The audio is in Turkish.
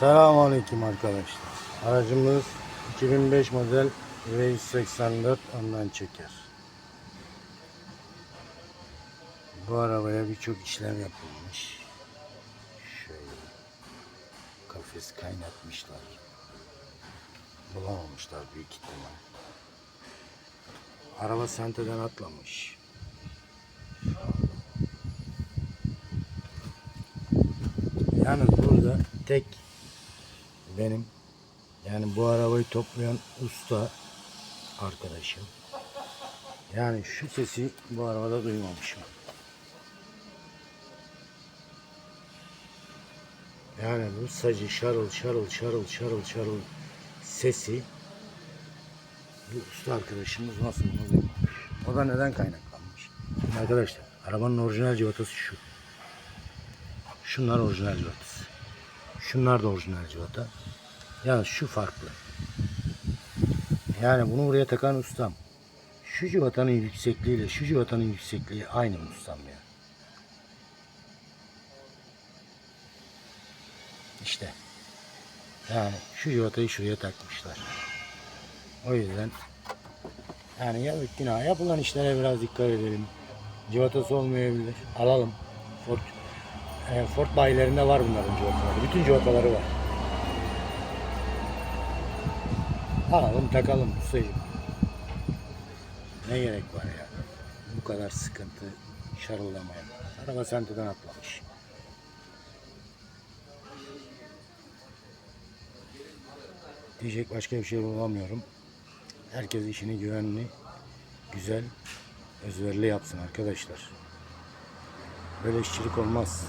Selamünaleyküm arkadaşlar. Aracımız 2005 model V184 önden çeker. Bu arabaya birçok işlem yapılmış. Şöyle kafes kaynatmışlar. Bulamamışlar büyük ihtimal. Araba senteden atlamış. Yani burada tek benim yani bu arabayı toplayan usta arkadaşım. Yani şu sesi bu arabada duymamışım. Yani bu sacı şarıl şarıl şarıl şarıl şarıl sesi bu usta arkadaşımız nasıl bunu duymamış. O da neden kaynaklanmış? Arkadaşlar arabanın orijinal civatası şu. Şunlar orijinal civatası. Şunlar da orijinal civata. Yani şu farklı. Yani bunu buraya takan ustam. Şu civatanın yüksekliğiyle şu civatanın yüksekliği aynı mı ustam ya. İşte. Yani şu civatayı şuraya takmışlar. O yüzden yani yazık günah yapılan işlere biraz dikkat edelim. Civatası olmayabilir. Alalım. Ford, e, Ford bayilerinde var bunların civataları. Bütün civataları var. Alalım takalım ustacığım. Ne gerek var ya? Bu kadar sıkıntı şarıllamaya. Araba senteden atlamış. Diyecek başka bir şey bulamıyorum. Herkes işini güvenli, güzel, özverili yapsın arkadaşlar. Böyle işçilik olmaz.